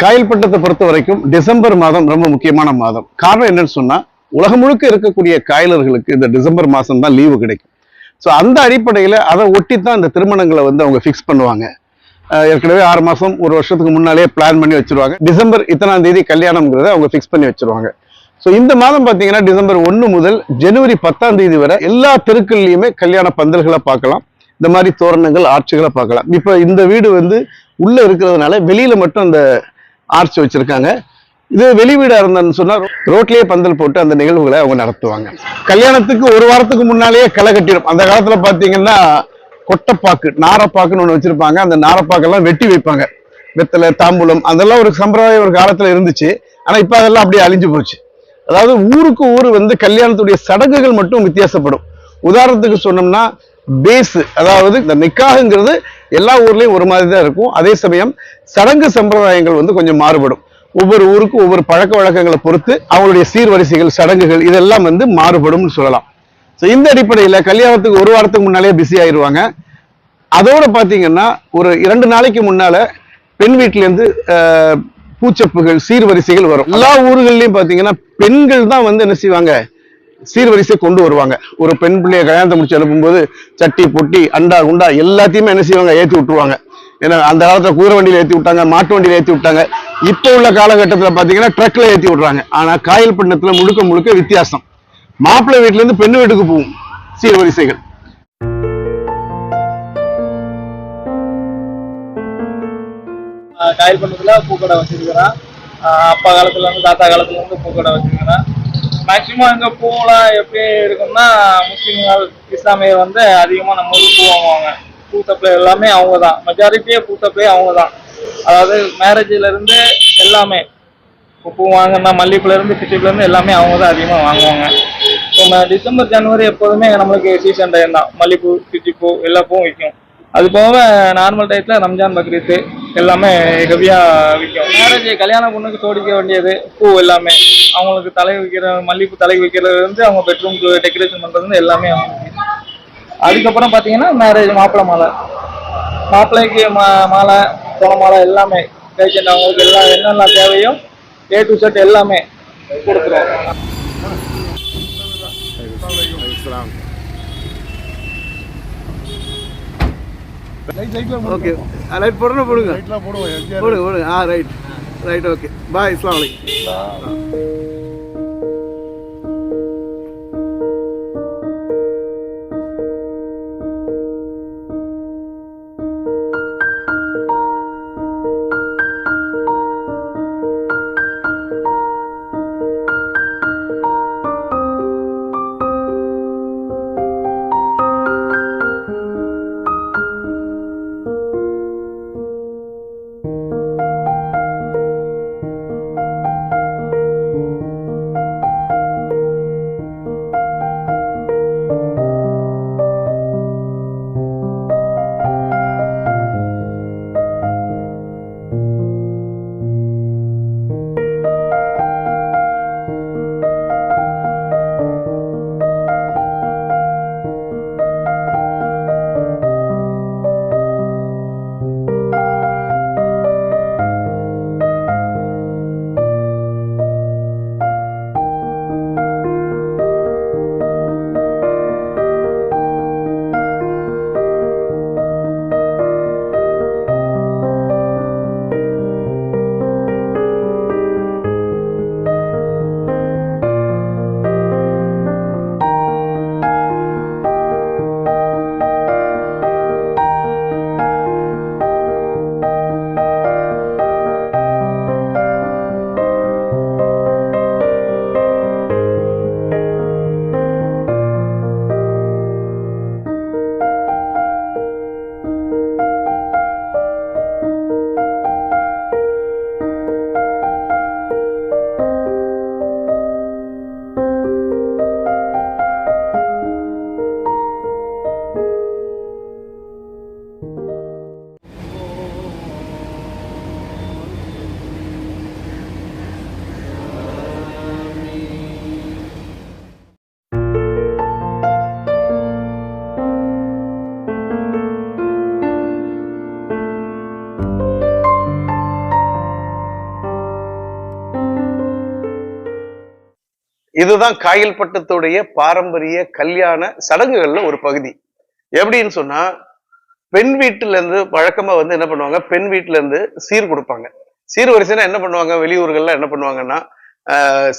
காயல்பட்டத்தை பொறுத்த வரைக்கும் டிசம்பர் மாதம் ரொம்ப முக்கியமான மாதம். காரணம் என்னன்னு சொன்னா உலகம் முழுக்க இருக்கக்கூடிய காயலர்களுக்கு இந்த டிசம்பர் மாதம் தான் லீவு கிடைக்கும். ஸோ அந்த அடிப்படையில் அதை ஒட்டி தான் இந்த திருமணங்களை வந்து அவங்க ஃபிக்ஸ் பண்ணுவாங்க. ஏற்கனவே ஆறு மாதம் ஒரு வருஷத்துக்கு முன்னாலே பிளான் பண்ணி வச்சிருவாங்க. டிசம்பர் இத்தனாம் தேதி கல்யாணம்ங்கிறத அவங்க ஃபிக்ஸ் பண்ணி வச்சிருவாங்க. ஸோ இந்த மாதம் பார்த்தீங்கன்னா டிசம்பர் ஒன்று முதல் ஜனவரி பத்தாம் தேதி வரை எல்லா தெருக்கள்லையுமே கல்யாண பந்தல்களை பார்க்கலாம். இந்த மாதிரி தோரணங்கள் ஆட்சிகளை பார்க்கலாம். இப்போ இந்த வீடு வந்து உள்ளே இருக்கிறதுனால வெளியில் மட்டும் அந்த ஆர்ச் வச்சிருக்காங்க. இது வெளி வீடா சொன்னா ரோட்லயே பந்தல் போட்டு அந்த நிகழ்வுகளை அவங்க நடத்துவாங்க. கல்யாணத்துக்கு ஒரு வாரத்துக்கு முன்னாலேயே களை கட்டிடும். அந்த காலத்துல பாத்தீங்கன்னா கொட்டைப்பாக்கு நாரப்பாக்குன்னு ஒண்ணு வச்சிருப்பாங்க. அந்த நாரப்பாக்கெல்லாம் வெட்டி வைப்பாங்க. வெத்தலை தாம்பூலம் அதெல்லாம் ஒரு சம்பிரதாயம் ஒரு காலத்துல இருந்துச்சு. ஆனா இப்ப அதெல்லாம் அப்படியே அழிஞ்சு போச்சு. அதாவது ஊருக்கு ஊர் வந்து கல்யாணத்துடைய சடங்குகள் மட்டும் வித்தியாசப்படும். உதாரணத்துக்கு சொன்னோம்னா பேஸ் அதாவது இந்த நிக்காகுங்கிறது எல்லா ஊர்லேயும் ஒரு மாதிரி தான் இருக்கும். அதே சமயம் சடங்கு சம்பிரதாயங்கள் வந்து கொஞ்சம் மாறுபடும். ஒவ்வொரு ஊருக்கும் ஒவ்வொரு பழக்க வழக்கங்களை பொறுத்து அவங்களுடைய சீர்வரிசைகள் சடங்குகள் இதெல்லாம் வந்து மாறுபடும்னு சொல்லலாம். ஸோ இந்த அடிப்படையில் கல்யாணத்துக்கு ஒரு வாரத்துக்கு முன்னாலே பிஸி ஆயிருவாங்க. அதோட பார்த்தீங்கன்னா ஒரு இரண்டு நாளைக்கு முன்னால பெண் வீட்டிலேருந்து பூச்சப்புகள் சீர்வரிசைகள் வரும். எல்லா ஊர்கள்லையும் பார்த்தீங்கன்னா பெண்கள் தான் வந்து என்ன செய்வாங்க? சீர்வரிசை கொண்டு வருவாங்க. ஒரு பெண் பிள்ளைய கல்யாணத்தை முடிச்சு அனுப்பும்போது சட்டி பொட்டி அண்டா குண்டா எல்லாத்தையுமே என்ன செய்வாங்க? ஏற்றி விட்டுருவாங்க. ஏன்னா அந்த காலத்துல குதிரை வண்டியில ஏற்றி விட்டாங்க மாட்டு வண்டியில ஏற்றி விட்டாங்க. இப்போ உள்ள காலகட்டத்தில் பார்த்தீங்கன்னா ட்ரக்ல ஏற்றி விட்றாங்க. ஆனா காயல் பண்ணத்துல முழுக்க முழுக்க வித்தியாசம். மாப்பிள்ளை வீட்டுல இருந்து வீட்டுக்கு போகும் சீர்வரிசைகள். காயல் பண்ணதுல பூக்கடை வச்சிருக்கிறேன். அப்பா காலத்துல இருந்து தாத்தா காலத்துல இருந்து பூக்கடை வச்சிருக்கிறான். மேக்சிமம் இங்கே பூலாம் எப்படி இருக்கும்னா முஸ்லீம்கள் இஸ்லாமியர் வந்து அதிகமாக நம்ம ஊருக்கு பூ வாங்குவாங்க. பூ சப்ளை எல்லாமே அவங்க தான் மெஜாரிட்டியே பூ சப்ளை அவங்க தான் அதாவது மேரேஜிலேருந்து எல்லாமே இப்போ பூ வாங்கினா மல்லிகைப்பூலேருந்து இருந்து எல்லாமே அவங்க தான் அதிகமாக வாங்குவாங்க. இப்போ டிசம்பர் ஜனவரி எப்போதுமே நம்மளுக்கு சீசன் டைம் தான். மல்லிகைப்பூ சிட்டிப்பூ எல்லா பூவும் விற்கும் அது போக நார்மல் டயத்தில் ரம்ஜான் பக்ரீத்து எல்லாமே ஹெவியா விற்கும். மேரேஜ் கல்யாண பொண்ணுக்கு சோடிக்க வேண்டியது பூ எல்லாமே. அவங்களுக்கு தலை வைக்கிற மல்லிகைப்பூ தலைக்கு வைக்கிறது வந்து அவங்க பெட்ரூம்க்கு டெக்கரேஷன் பண்றது வந்து எல்லாமே அதுக்கப்புறம் பார்த்தீங்கன்னா மேரேஜ் மாப்பிள்ளை மாலை. மாப்பிள்ளைக்கு மா மாலை துணை மாலை எல்லாமே. பேஷண்ட் அவங்களுக்கு எல்லாம் என்னென்ன தேவையோ ஏ டு செட் எல்லாமே கொடுத்துருவோம் ஓகே ரைட் போடுறோம் போடுங்க. போடுங்க. போடுங்க ஆ ரைட் ரைட் ஓகே பாய் இஸ்லாம் வலைக்கும் இதுதான் காயல்பட்டத்துடைய பாரம்பரிய கல்யாண சடங்குகள்ல ஒரு பகுதி. எப்படின்னு சொன்னா பெண் வீட்டுல இருந்து வழக்கமா வந்து என்ன பண்ணுவாங்க? பெண் வீட்டுல இருந்து சீர் கொடுப்பாங்க. சீர் வரிசைனா என்ன பண்ணுவாங்க? வெளியூர்கள்ல என்ன பண்ணுவாங்கன்னா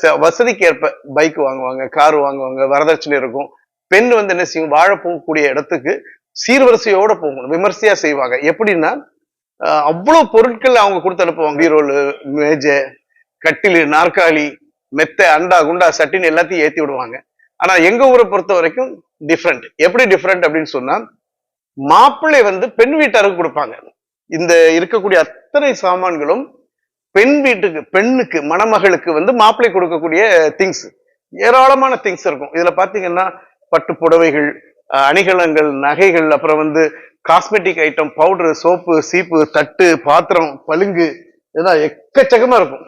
ச- வசதிக்கு ஏற்ப பைக் வாங்குவாங்க கார் வாங்குவாங்க வரதட்சணை இருக்கும். பெண் வந்து என்ன செய்யும்? வாழ போகக்கூடிய இடத்துக்கு சீர்வரிசையோட போகணும் விமர்சையா செய்வாங்க. எப்படின்னா அவ்வளவு பொருட்கள் அவங்க கொடுத்து அனுப்புவாங்க. பீரோல் மேஜை கட்டிலு நாற்காலி மெத்தை அண்டா குண்டா சட்டின் எல்லாத்தையும் ஏத்தி விடுவாங்க. ஆனா எங்க ஊரை பொறுத்த வரைக்கும் டிஃப்ரெண்ட் எப்படி டிஃப்ரெண்ட் அப்படின்னு சொன்னா மாப்பிள்ளை வந்து பெண் வீட்டாருக்கு கொடுப்பாங்க. இந்த இருக்கக்கூடிய அத்தனை சாமான்களும் பெண் வீட்டுக்கு பெண்ணுக்கு மணமகளுக்கு வந்து மாப்பிள்ளை கொடுக்கக்கூடிய திங்ஸ் ஏராளமான திங்ஸ் இருக்கும். இதுல பாத்தீங்கன்னா பட்டு புடவைகள் அணிகலங்கள் நகைகள் அப்புறம் வந்து காஸ்மெட்டிக் ஐட்டம் பவுடர் சோப்பு சீப்பு தட்டு பாத்திரம் பழுங்கு இதெல்லாம் எக்கச்சக்கமா இருக்கும்.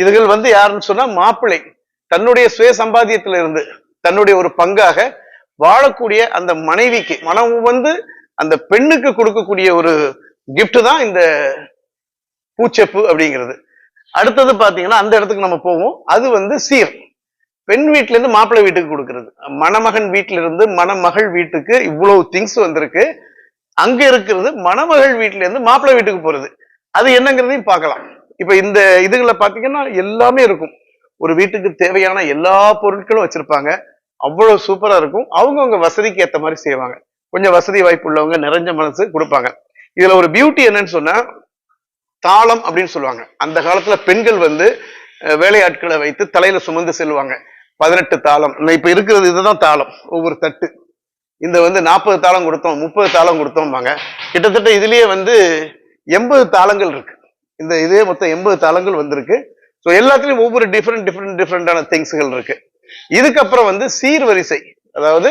இதுகள் வந்து யாருன்னு சொன்னா மாப்பிள்ளை. தன்னுடைய சுய சம்பாத்தியத்துல இருந்து தன்னுடைய ஒரு பங்காக வாழக்கூடிய அந்த மனைவிக்கு மனம் வந்து அந்த பெண்ணுக்கு கொடுக்கக்கூடிய ஒரு கிஃப்ட் தான் இந்த பூச்செப்பு அப்படிங்கிறது. அடுத்தது பாத்தீங்கன்னா அந்த இடத்துக்கு நம்ம போவோம். அது வந்து சீர். பெண் வீட்டுல இருந்து மாப்பிள்ளை வீட்டுக்கு கொடுக்கறது. மணமகன் வீட்டுல இருந்து மணமகள் வீட்டுக்கு இவ்வளவு திங்ஸ் வந்திருக்கு. அங்க இருக்கிறது மணமகள் வீட்டுல இருந்து மாப்பிள்ளை வீட்டுக்கு போறது. அது என்னங்கிறதையும் பார்க்கலாம். இப்போ இந்த இதுகளை பார்த்தீங்கன்னா எல்லாமே இருக்கும். ஒரு வீட்டுக்கு தேவையான எல்லா பொருட்களும் வச்சிருப்பாங்க. அவ்வளோ சூப்பராக இருக்கும். அவங்கவுங்க வசதிக்கு ஏற்ற மாதிரி செய்வாங்க. கொஞ்சம் வசதி வாய்ப்பு உள்ளவங்க நிறைஞ்ச மனசு கொடுப்பாங்க. இதில் ஒரு பியூட்டி என்னன்னு சொன்னால் தாளம் அப்படின்னு சொல்லுவாங்க. அந்த காலத்தில் பெண்கள் வந்து வேலையாட்களை வைத்து தலையில் சுமந்து செல்வாங்க பதினெட்டு தாளம். இல்லை இப்போ இருக்கிறது இதுதான் தாளம். ஒவ்வொரு தட்டு. இந்த வந்து நாற்பது தாளம் கொடுத்தோம் முப்பது தாளம் கொடுத்தோம்பாங்க. கிட்டத்தட்ட இதுலேயே வந்து எண்பது தாளங்கள் இருக்கு. இந்த இதே மொத்தம் எண்பது தாளங்கள் வந்திருக்கு. ஸோ எல்லாத்துலேயும் ஒவ்வொரு டிஃப்ரெண்ட் டிஃப்ரெண்ட் டிஃப்ரெண்டான திங்ஸ்கள் இருக்கு. இதுக்கப்புறம் வந்து சீர்வரிசை அதாவது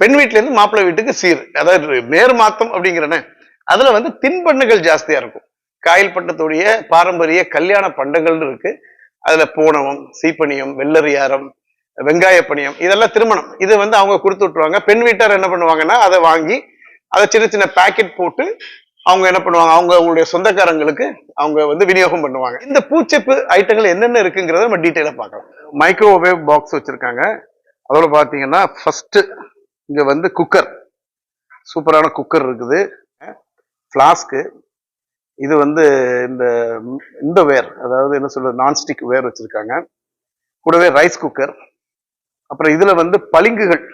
பெண் வீட்டிலேருந்து மாப்பிள்ளை வீட்டுக்கு சீர். அதாவது மேர் மாத்தம் அப்படிங்கிறன அதுல வந்து தின்பண்ணுகள் ஜாஸ்தியா இருக்கும். காயல் பட்டத்துடைய பாரம்பரிய கல்யாண பண்டங்கள்னு இருக்கு. அதுல பூனவம் சீப்பனியம் வெள்ளரியாரம் வெங்காய பணியம் இதெல்லாம் திருமணம். இது வந்து அவங்க கொடுத்து விட்டுருவாங்க. பெண் வீட்டார் என்ன பண்ணுவாங்கன்னா அதை வாங்கி அதை சின்ன சின்ன பாக்கெட் போட்டு அவங்க என்ன பண்ணுவாங்க? அவங்க அவங்களுடைய சொந்தக்காரங்களுக்கு அவங்க வந்து விநியோகம் பண்ணுவாங்க. இந்த பூச்செப்பு ஐட்டங்கள் என்னென்ன இருக்குங்கிறத நம்ம டீட்டெயிலாக பார்க்கலாம். மைக்ரோவேவ் பாக்ஸ் வச்சுருக்காங்க. அதோட பார்த்தீங்கன்னா ஃபஸ்ட்டு இங்கே வந்து குக்கர் சூப்பரான குக்கர் இருக்குது. ஃப்ளாஸ்க்கு இது வந்து இந்த இந்த வேர் அதாவது என்ன சொல்றது? நான்ஸ்டிக் வேர் வச்சுருக்காங்க. கூடவே ரைஸ் குக்கர் அப்புறம் இதில் வந்து பளிங்குகள்.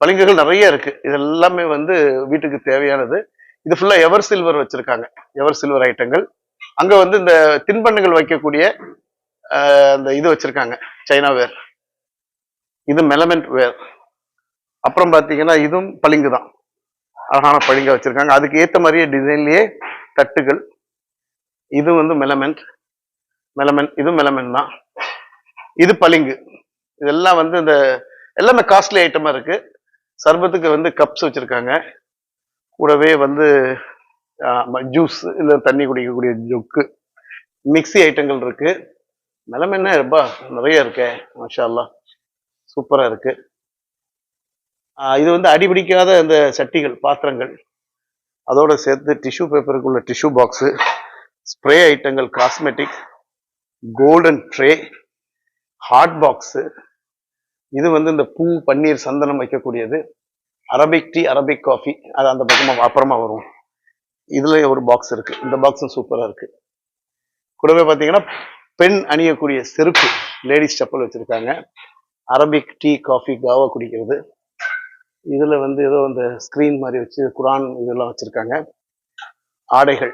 பளிங்குகள் நிறைய இருக்குது இது எல்லாமே வந்து வீட்டுக்கு தேவையானது. இது ஃபுல்லா எவர் சில்வர் வச்சிருக்காங்க. எவர் சில்வர் ஐட்டங்கள் அங்க வந்து இந்த தின்பண்டங்கள் வைக்கக்கூடிய அந்த இது வச்சிருக்காங்க. சைனா வேர் இது மெலமெண்ட் வேர் அப்புறம் பாத்தீங்கன்னா இதுவும் பளிங்கு தான். அழகான பளிங்க வச்சிருக்காங்க. அதுக்கு ஏத்த மாதிரியே டிசைன்லயே தட்டுகள். இது வந்து மெலமெண்ட் மெலமெண்ட் இது மெலமெண்ட் தான். இது பளிங்கு. இதெல்லாம் வந்து இந்த எல்லாமே காஸ்ட்லி ஐட்டமா இருக்கு. சர்பத்துக்கு வந்து கப்ஸ் வச்சிருக்காங்க. கூடவே வந்து ஜூஸ் இல்லை தண்ணி குடிக்கக்கூடிய ஜொக்கு மிக்ஸி ஐட்டங்கள் இருக்கு. என்ன ரப்பா? நிறைய இருக்கே மாஷா சூப்பராக இருக்குது இருக்கு இது வந்து அடிபிடிக்காத அந்த சட்டிகள் பாத்திரங்கள். அதோடு சேர்த்து டிஷ்யூ பேப்பருக்குள்ள டிஷ்யூ பாக்ஸு ஸ்ப்ரே ஐட்டங்கள் cosmetic golden tray hot box இது வந்து இந்த பூ பன்னீர் சந்தனம் வைக்கக்கூடியது. அரபிக் டீ அரபிக் காஃபி அது அந்த பக்கமாக அப்புறமா வரும். இதில் ஒரு பாக்ஸ் இருக்குது இந்த பாக்ஸும் சூப்பராக இருக்குது கூடவே பார்த்தீங்கன்னா பெண் அணியக்கூடிய செருப்பு லேடிஸ் செப்பல் வச்சுருக்காங்க. அரபிக் டீ காஃபி காவா குடிக்கிறது. இதில் வந்து ஏதோ அந்த ஸ்க்ரீன் மாதிரி வச்சு குரான் இதெல்லாம் வச்சுருக்காங்க. ஆடைகள்.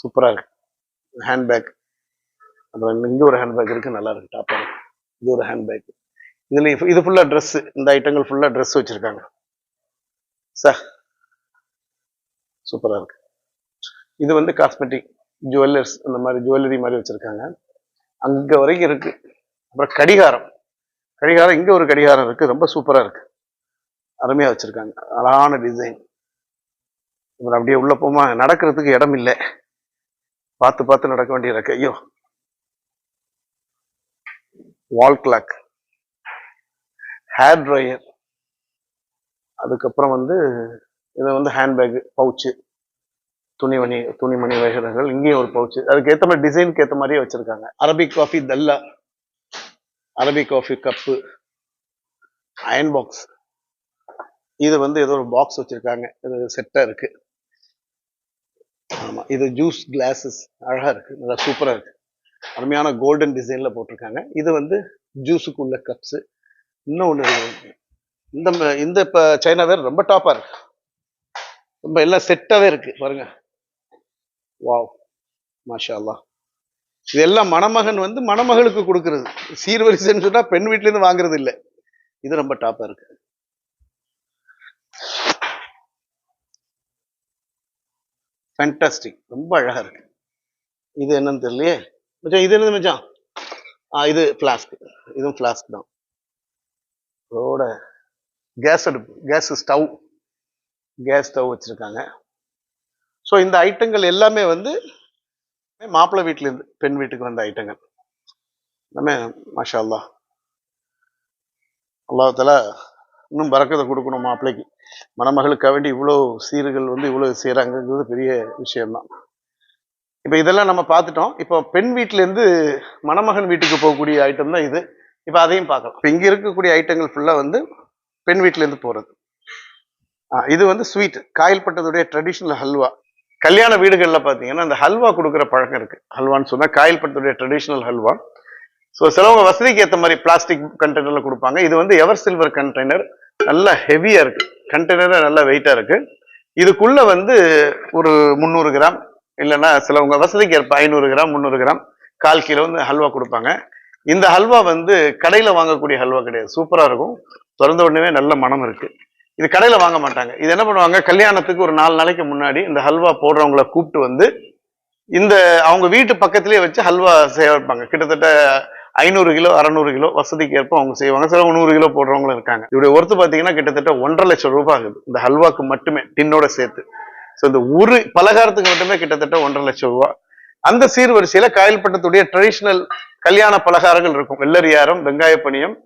சூப்பராக இருக்கு. ஹேண்ட்பேக் அப்புறம் இங்கே ஒரு ஹேண்ட்பேக் இருக்குது நல்லா இருக்கு. டாப்பாக இருக்கு. இது ஒரு ஹேண்ட்பேக் இதில் இது ஃபுல்லா ட்ரெஸ் இந்த ஐட்டங்கள் ஃபுல்லாக ட்ரெஸ் வச்சுருக்காங்க. சார் சூப்பராக இருக்கு. இது வந்து காஸ்மெட்டிக் ஜுவல்லர்ஸ் அந்த மாதிரி ஜுவல்லரி மாதிரி வச்சிருக்காங்க. அங்கே வரைக்கும் இருக்கு. அப்புறம் கடிகாரம். கடிகாரம் இங்கே ஒரு கடிகாரம் இருக்கு. ரொம்ப சூப்பராக இருக்கு. அருமையாக வச்சிருக்காங்க. அழகான டிசைன் இவர் அப்படியே உள்ள போமா நடக்கிறதுக்கு இடம் இல்லை. பார்த்து பார்த்து நடக்க வேண்டியிருக்கு ஐயோ. வால் கிளாக் ஹேர் ட்ரையர் அதுக்கப்புறம் வந்து இது வந்து ஹேண்ட்பேக் பவுச்சு துணிமணி துணிமணி வகைகள் இங்கேயும் ஒரு பவுச்சு அதுக்கு ஏற்ற மாதிரி டிசைனுக்கு ஏற்ற மாதிரியே வச்சுருக்காங்க. Arabic coffee தல்லா Arabic coffee cup iron box இது வந்து ஏதோ ஒரு பாக்ஸ் வச்சுருக்காங்க. இது செட்டாக இருக்குது ஆமாம் இது ஜூஸ் கிளாஸஸ் அழகாக இருக்குது நல்லா சூப்பராக இருக்குது அருமையான கோல்டன் டிசைனில் போட்டிருக்காங்க. இது வந்து ஜூஸுக்கு உள்ள கப்ஸு இன்னும் ஒன்று இந்த இந்த இப்போ சைனா வேறு ரொம்ப டாப்பா இருக்கு. ரொம்ப எல்லாம் செட்டாவே இருக்கு பாருங்க. வாவ் மாஷா அல்லாஹ் இது எல்லாம் மணமகன் வந்து மணமகளுக்கு கொடுக்கறது. சீர்வரிசைன்னு சொன்னா பெண் வீட்ல இருந்து வாங்குறது இல்லை. இது ரொம்ப டாப்பா இருக்கு. ஃபேண்டாஸ்டிக் ரொம்ப அழகா இருக்கு. இது என்னன்னு தெரியலையே? மச்சான் இது என்னது மச்சான்? இது ஃப்ளாஸ்க் இதுவும் ஃப்ளாஸ்க் தான். அதோட கேஸ் அடுப்பு கேஸ் ஸ்டவ் கேஸ் ஸ்டவ் வச்சிருக்காங்க. ஸோ இந்த ஐட்டங்கள் எல்லாமே வந்து மாப்பிள்ளை வீட்டிலேருந்து பெண் வீட்டுக்கு வந்த ஐட்டங்கள். நம்ம மாஷா அல்லா அல்லாஹால இன்னும் பறக்கத்தை கொடுக்கணும் மாப்பிள்ளைக்கு. மணமகளுக்காக வேண்டி இவ்வளோ சீர்கள் வந்து இவ்வளோ செய்கிறாங்கிறது பெரிய விஷயம்தான். இப்போ இதெல்லாம் நம்ம பார்த்துட்டோம். இப்போ பெண் வீட்டிலேருந்து மணமகன் வீட்டுக்கு போகக்கூடிய ஐட்டம் தான் இது. இப்போ அதையும் பார்க்கலாம். இப்போ இங்கே இருக்கக்கூடிய ஐட்டங்கள் ஃபுல்லாக வந்து பெண் வீட்டிலேருந்து போகிறது இது வந்து ஸ்வீட் காயல்பட்டதுடைய ட்ரெடிஷ்னல் ஹல்வா கல்யாண வீடுகளில் பார்த்தீங்கன்னா அந்த ஹல்வா கொடுக்குற பழக்கம் இருக்குது ஹல்வான்னு சொன்னால் காயல்பட்டதுடைய ட்ரெடிஷ்னல் ஹல்வா ஸோ சிலவங்க வசதிக்கு ஏற்ற மாதிரி பிளாஸ்டிக் கண்டெய்னரில் கொடுப்பாங்க. இது வந்து எவர் சில்வர் கண்டெய்னர் நல்லா ஹெவியாக இருக்குது கண்டெய்னர் நல்லா வெயிட்டாக இருக்குது இதுக்குள்ளே வந்து ஒரு முந்நூறு கிராம் இல்லைன்னா சிலவங்க வசதிக்கு ஏற்ப ஐநூறு கிராம் முந்நூறு கிராம் கால் கிலோ வந்து ஹல்வா கொடுப்பாங்க. இந்த ஹல்வா வந்து கடையில வாங்கக்கூடிய ஹல்வா கிடையாது. சூப்பரா இருக்கும். திறந்த உடனே நல்ல மனம் இருக்கு. இது கடையில வாங்க மாட்டாங்க. இது என்ன பண்ணுவாங்க? கல்யாணத்துக்கு ஒரு நாலு நாளைக்கு முன்னாடி இந்த ஹல்வா போடுறவங்கள கூப்பிட்டு வந்து இந்த அவங்க வீட்டு பக்கத்திலேயே வச்சு ஹல்வா செய்வாங்க கிட்டத்தட்ட ஐநூறு கிலோ அறநூறு கிலோ வசதிக்கு ஏற்ப அவங்க செய்வாங்க. சில நூறு கிலோ போடுறவங்களும் இருக்காங்க. இவருடைய ஒருத்தர் பாத்தீங்கன்னா கிட்டத்தட்ட ஒன்றரை லட்சம் ரூபாய் ஆகுது. இந்த ஹல்வாக்கு மட்டுமே டின்னோட சேர்த்து. ஸோ இந்த ஒரு பலகாரத்துக்கு மட்டுமே கிட்டத்தட்ட ஒன்றரை லட்சம் ரூபாய். அந்த சீர்வரிசையில் காயல்பட்டத்துடைய ட்ரெடிஷ்னல் கல்யாண பலகாரங்கள் இருக்கும். வெள்ளரியாரம் வெங்காய பணியம்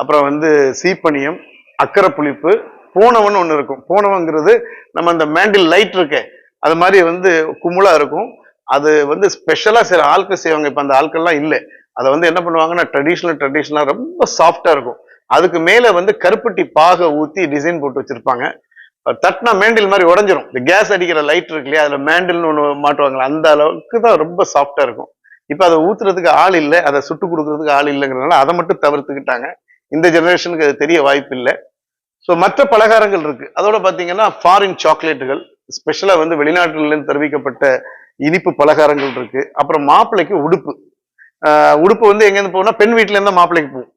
அப்புறம் வந்து சீப்பனியம் அக்கரை புளிப்பு பூனவன் ஒன்று இருக்கும். பூனவங்கிறது நம்ம அந்த மேண்டில் லைட் இருக்கே அது மாதிரி வந்து குமுளா இருக்கும். அது வந்து ஸ்பெஷலாக சில ஆட்கள் செய்வாங்க. இப்போ அந்த ஆட்கள்லாம் இல்லை. அதை வந்து என்ன பண்ணுவாங்கன்னா ட்ரெடிஷ்னல் ட்ரெடிஷ்னலாக ரொம்ப சாஃப்டாக இருக்கும். அதுக்கு மேலே வந்து கருப்பட்டி பாகை ஊற்றி டிசைன் போட்டு வச்சுருப்பாங்க. தட்டினா மேண்டில் மாதிரி உடஞ்சிரும். இந்த கேஸ் அடிக்கிற லைட் இருக்கு இல்லையா அதில் மேண்டில்னு ஒன்று மாட்டுவாங்களா அந்த அளவுக்கு தான் ரொம்ப சாஃப்டாக இருக்கும். இப்போ அதை ஊத்துறதுக்கு ஆள் இல்லை அதை சுட்டு கொடுக்கறதுக்கு ஆள் இல்லைங்கிறதுனால அதை மட்டும் தவிர்த்துக்கிட்டாங்க. இந்த ஜெனரேஷனுக்கு அது தெரிய வாய்ப்பு இல்லை. ஸோ மற்ற பலகாரங்கள் இருக்கு. அதோட பார்த்தீங்கன்னா ஃபாரின் சாக்லேட்டுகள் ஸ்பெஷலாக வந்து வெளிநாட்டுல இருந்து தெரிவிக்கப்பட்ட இனிப்பு பலகாரங்கள் இருக்கு. அப்புறம் மாப்பிள்ளைக்கு உடுப்பு. உடுப்பு வந்து எங்கேருந்து போகும்னா பெண் வீட்டிலேருந்து மாப்பிள்ளைக்கு போகும்.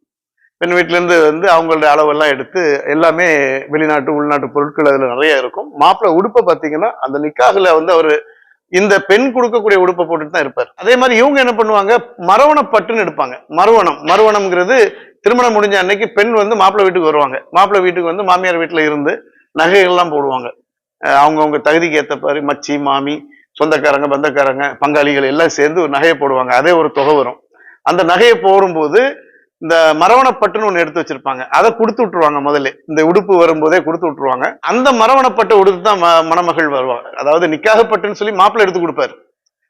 பெண் வீட்டிலேருந்து வந்து அவங்களோட அளவெல்லாம் எடுத்து எல்லாமே வெளிநாட்டு உள்நாட்டு பொருட்கள் அதில் நிறைய இருக்கும். மாப்பிள்ளை உடுப்பை பார்த்தீங்கன்னா அந்த நிக்காகில் வந்து அவர் இந்த பெண் கொடுக்கக்கூடிய உடுப்பை போட்டுட்டு தான் இருப்பார். அதே மாதிரி இவங்க என்ன பண்ணுவாங்க? மரவண பட்டுன்னு எடுப்பாங்க. மறுவணம். மறுவணம்ங்கிறது திருமணம் முடிஞ்ச அன்னைக்கு பெண் வந்து மாப்பிள்ளை வீட்டுக்கு வருவாங்க. மாப்பிள்ளை வீட்டுக்கு வந்து மாமியார் வீட்டில் இருந்து நகைகள்லாம் போடுவாங்க. அவங்கவுங்க தகுதிக்கு ஏற்ற மாதிரி மச்சி மாமி சொந்தக்காரங்க பந்தக்காரங்க பங்காளிகள் எல்லாம் சேர்ந்து ஒரு நகையை போடுவாங்க. அதே ஒரு தொகை வரும். அந்த நகையை போடும்போது இந்த மரவணப்பட்டுன்னு ஒன்று எடுத்து வச்சிருப்பாங்க. அதை கொடுத்து விட்டுருவாங்க முதல்ல. இந்த உடுப்பு வரும்போதே கொடுத்து விட்டுருவாங்க. அந்த மரவணப்பட்டை உடுத்து தான் ம- மணமகள் வருவாங்க. அதாவது நிக்காகப்பட்டுன்னு சொல்லி மாப்பிள்ளை எடுத்து கொடுப்பாரு.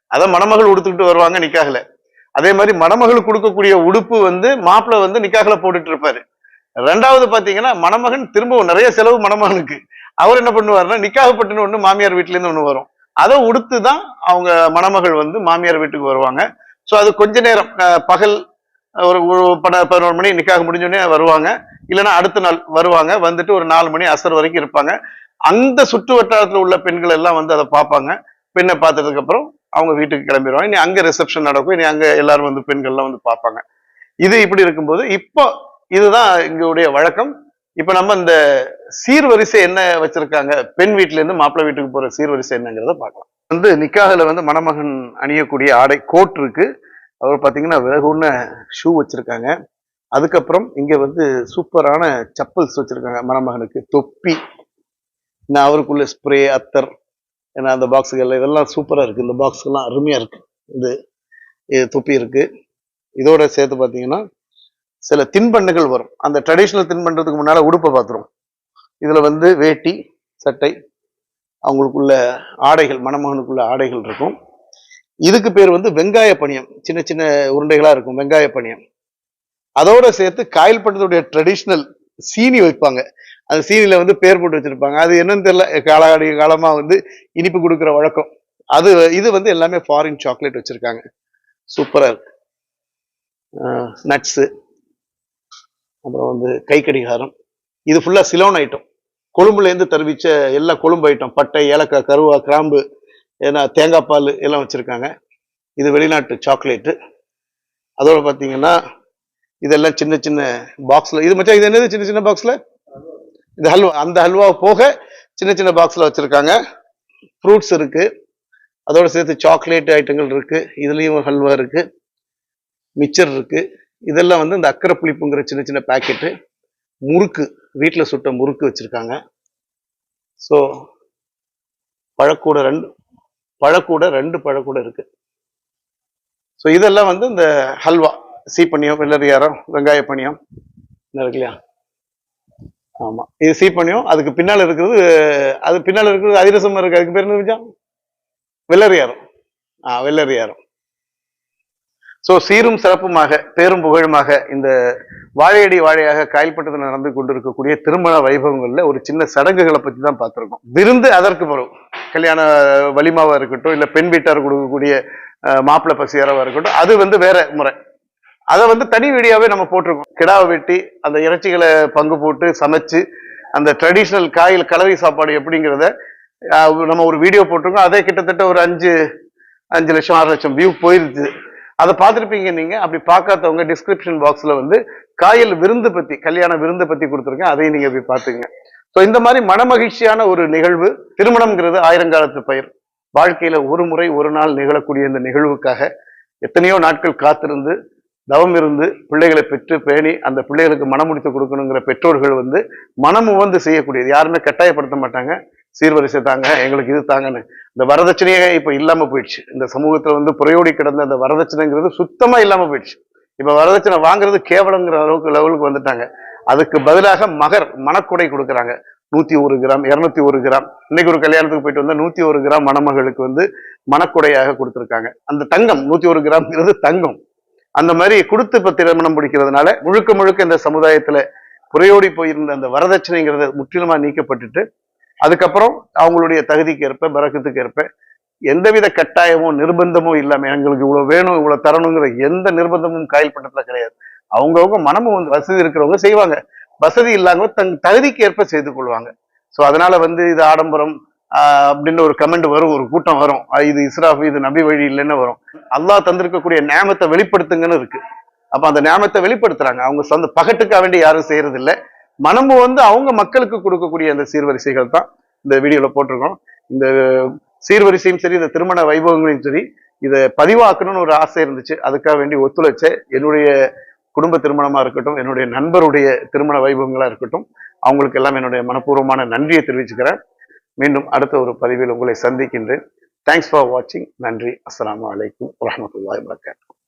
அதை மணமகள் உடுத்துக்கிட்டு வருவாங்க நிக்காகல. அதே மாதிரி மணமகள் கொடுக்கக்கூடிய உடுப்பு வந்து மாப்பிள்ளை வந்து நிக்காகல போட்டுட்டு இருப்பாரு. ரெண்டாவது பாத்தீங்கன்னா மணமகன் திரும்பவும் நிறைய செலவு மணமகனுக்கு. அவர் என்ன பண்ணுவாருன்னா நிக்காகப்பட்டுன்னு ஒன்று மாமியார் வீட்டிலேருந்து ஒன்று வரும். அதை உடுத்து தான் அவங்க மணமகள் வந்து மாமியார் வீட்டுக்கு வருவாங்க. ஸோ அது கொஞ்ச நேரம் பகல் ஒரு பட- பதினோரு மணி நிக்காக முடிஞ்சோடனே வருவாங்க. இல்லைன்னா அடுத்த நாள் வருவாங்க. வந்துட்டு ஒரு நாலு மணி அசர் வரைக்கும் இருப்பாங்க. அந்த சுற்று வட்டாரத்தில் உள்ள பெண்கள் எல்லாம் வந்து அதை பார்ப்பாங்க. பெண்ணை பார்த்ததுக்கு அப்புறம் அவங்க வீட்டுக்கு கிளம்பிடுவாங்க இனி அங்கே ரிசப்ஷன் நடக்கும். இனி அங்கே எல்லாரும் வந்து பெண்கள்லாம் வந்து பார்ப்பாங்க. இது இப்படி இருக்கும்போது இப்போ இதுதான் எங்களுடைய வழக்கம். இப்போ நம்ம இந்த சீர்வரிசை என்ன வச்சிருக்காங்க? பெண் வீட்டிலேருந்து மாப்பிள்ளை வீட்டுக்கு போகிற சீர்வரிசை என்னங்கிறத பார்க்கலாம். வந்து நிக்காகல வந்து மணமகன் அணியக்கூடிய ஆடை கோட் இருக்குது அவர் பார்த்தீங்கன்னா விறகுன்ன ஷூ வச்சுருக்காங்க. அதுக்கப்புறம் இங்கே வந்து சூப்பரான செப்பல்ஸ் வச்சுருக்காங்க. மணமகனுக்கு தொப்பி. நான் அவருக்குள்ள ஸ்ப்ரே அத்தர் ஏன்னா அந்த பாக்ஸுகள் இதெல்லாம் சூப்பராக இருக்குது இந்த பாக்ஸுலாம் அருமையாக இருக்குது இது இது தொப்பி இருக்குது இதோட சேர்த்து பார்த்தீங்கன்னா சில தின்பண்டங்கள் வரும். அந்த ட்ரெடிஷ்னல் தின்பண்டத்துக்கு முன்னால் உடுப்பை பார்த்துரும் இதில் வந்து வேட்டி சட்டை அவங்களுக்குள்ள ஆடைகள் மணமகனுக்குள்ள ஆடைகள் இருக்கும். இதுக்கு பேர் வந்து வெங்காய பணியம். சின்ன சின்ன உருண்டைகளாக இருக்கும் வெங்காய பணியம். அதோட சேர்த்து காயில் பட்டத்துடைய ட்ரெடிஷ்னல் சீனி வைப்பாங்க. அந்த சீனியில் வந்து பேர் போட்டு வச்சுருப்பாங்க. அது என்னன்னு தெரியல காலாடி காலமாக வந்து இனிப்பு கொடுக்குற வழக்கம். அது இது வந்து எல்லாமே ஃபாரின் சாக்லேட் வச்சுருக்காங்க. சூப்பராக இருக்கு. நட்ஸு அப்புறம் வந்து கை கடிகாரம் இது ஃபுல்லாக சிலோன் ஐட்டம் கொழும்புலேருந்து தெரிவித்த தருவிச்ச எல்லா கொழும்பு ஐட்டம் பட்டை ஏலக்காய் கருவா கிராம்பு ஏன்னா தேங்காய் பால் எல்லாம் வச்சுருக்காங்க. இது வெளிநாட்டு சாக்லேட்டு. அதோடு பார்த்தீங்கன்னா இதெல்லாம் சின்ன சின்ன பாக்ஸில் இது மச்சான் இது என்னது சின்ன சின்ன பாக்ஸில் இந்த ஹல்வா அந்த ஹல்வா போக சின்ன சின்ன பாக்ஸில் வச்சுருக்காங்க. ஃப்ரூட்ஸ் இருக்குது அதோடு சேர்த்து சாக்லேட் ஐட்டங்கள் இருக்குது இதுலேயும் ஹல்வா இருக்குது மிச்சர் இருக்குது இதெல்லாம் வந்து இந்த அக்கரை புளிப்புங்கிற சின்ன சின்ன பாக்கெட்டு முறுக்கு வீட்டில் சுட்ட முறுக்கு வச்சுருக்காங்க. ஸோ பழக்கூட ரெண்டு பழக்கூட ரெண்டு பழக்கூட இருக்கு. ஸோ இதெல்லாம் வந்து இந்த ஹல்வா சீப்பனியம் வெள்ளரியாரம் வெங்காய பனியம் என்ன இருக்கு இல்லையா? ஆமா. இது சீப்பனியம் அதுக்கு பின்னால் இருக்கிறது அது பின்னால் இருக்கிறது அதிரசம் இருக்கு. அதுக்கு பேர் என்ன வெள்ளரியாரம். ஆ வெள்ளரியாரம். ஸோ சீரும் சிறப்புமாக பேரும் புகழுமாக இந்த வாழையடி வாழையாக காயல்பட்டத்தில் நடந்து கொண்டிருக்கக்கூடிய திருமண வைபவங்கள்ல ஒரு சின்ன சடங்குகளை பத்தி தான் பார்த்திருக்கோம். விருந்து அதற்கு வரும் கல்யாண வலிமாவா இருக்கட்டும் இல்ல பெண் வீட்டார் கொடுக்கக்கூடிய அஹ், மாப்பிள்ளை பசியாரவா இருக்கட்டும் அது வந்து வேற முறை. அதை வந்து தனி வீடியோவே நம்ம போட்டிருக்கோம். கிடாவை வெட்டி அந்த இறைச்சிகளை பங்கு போட்டு சமைச்சு அந்த ட்ரெடிஷ்னல் காயில் கலவை சாப்பாடு எப்படிங்கிறத நம்ம ஒரு வீடியோ போட்டிருக்கோம். அதே கிட்டத்தட்ட ஒரு அஞ்சு அஞ்சு லட்சம் ஆறு லட்சம் வியூ போயிருச்சு. அதை பார்த்துருப்பீங்க நீங்க. அப்படி பார்க்காதவங்க டிஸ்கிரிப்ஷன் பாக்ஸ்ல வந்து காயல் விருந்து பத்தி கல்யாண விருந்து பத்தி கொடுத்துருக்கேன். அதையும் நீங்க போய் பார்த்துங்க ஸோ இந்த மாதிரி மனமகிழ்ச்சியான ஒரு நிகழ்வு திருமணம்ங்கிறது ஆயிரங்காலத்து பயிர். வாழ்க்கையில ஒரு முறை ஒரு நாள் நிகழக்கூடிய இந்த நிகழ்வுக்காக எத்தனையோ நாட்கள் காத்திருந்து தவம் இருந்து பிள்ளைகளை பெற்று பேணி அந்த பிள்ளைகளுக்கு மனமுடித்து கொடுக்கணுங்கிற பெற்றோர்கள் வந்து மனமு வந்து செய்யக்கூடியது. யாருமே கட்டாயப்படுத்த மாட்டாங்க. சீர்வரிசை தாங்க எங்களுக்கு இது தாங்கன்னு. இந்த வரதட்சணையே இப்போ இல்லாம போயிடுச்சு. இந்த சமூகத்துல வந்து புறையோடி கிடந்த அந்த வரதட்சணைங்கிறது சுத்தமா இல்லாம போயிடுச்சு. இப்போ வரதட்சணை வாங்குறது கேவலங்கிற அளவுக்கு லெவலுக்கு வந்துட்டாங்க. அதுக்கு பதிலாக மகர் மனக்குடை கொடுக்குறாங்க. நூத்தி ஒரு கிராம் இருநூத்தி ஒரு கிராம். இன்னைக்கு ஒரு கல்யாணத்துக்கு போயிட்டு வந்தா நூத்தி ஒரு கிராம் மணமகளுக்கு வந்து மனக்குடையாக கொடுத்துருக்காங்க. அந்த தங்கம் நூத்தி ஒரு கிராம்ங்கிறது தங்கம். அந்த மாதிரி கொடுத்து இப்ப திருமணம் முடிக்கிறதுனால முழுக்க முழுக்க இந்த சமுதாயத்துல புறையோடி போயிருந்த அந்த வரதட்சணைங்கிறது முற்றிலுமா நீக்கப்பட்டுட்டு அதுக்கப்புறம் அவங்களுடைய தகுதிக்கு ஏற்ப பறக்கத்துக்கு ஏற்ப எந்தவித கட்டாயமும் நிர்பந்தமும் இல்லாமல் எங்களுக்கு இவ்வளோ வேணும் இவ்வளோ தரணுங்கிற எந்த நிர்பந்தமும் காயல் பட்டத்துல கிடையாது. அவங்கவுங்க மனமும் வந்து வசதி இருக்கிறவங்க செய்வாங்க. வசதி இல்லாமல் தங் தகுதிக்கு ஏற்ப செய்து கொள்வாங்க. ஸோ அதனால வந்து இது ஆடம்பரம் அப்படின்னு ஒரு கமெண்ட் வரும் ஒரு கூட்டம் வரும். இது இஸ்ராஃப் இது நபி வழி இல்லைன்னு வரும். அல்லாஹ் தந்திருக்கக்கூடிய நேமத்தை வெளிப்படுத்துங்கன்னு இருக்கு. அப்போ அந்த நேமத்தை வெளிப்படுத்துறாங்க. அவங்க சொந்த பகட்டுக்காக வேண்டி யாரும் செய்யறது இல்லை மனம்பு வந்து அவங்க மக்களுக்கு கொடுக்கக்கூடிய அந்த சீர்வரிசைகள் தான் இந்த வீடியோல போட்டிருக்கோம். இந்த சீர்வரிசையும் சரி இந்த திருமண வைபவங்களையும் சரி இதை பதிவாக்கணும்னு ஒரு ஆசை இருந்துச்சு. அதுக்காக வேண்டி ஒத்துழைச்ச என்னுடைய குடும்ப திருமணமா இருக்கட்டும் என்னுடைய நண்பருடைய திருமண வைபவங்களா இருக்கட்டும் அவங்களுக்கு எல்லாம் என்னுடைய மனப்பூர்வமான நன்றியை தெரிவிச்சுக்கிறேன். மீண்டும் அடுத்த ஒரு பதிவில் உங்களை சந்திக்கின்றேன். தேங்க்ஸ் ஃபார் வாட்சிங் நன்றி. அஸ்லாம் அலைக்கும் வரமத்துல வரகாத்து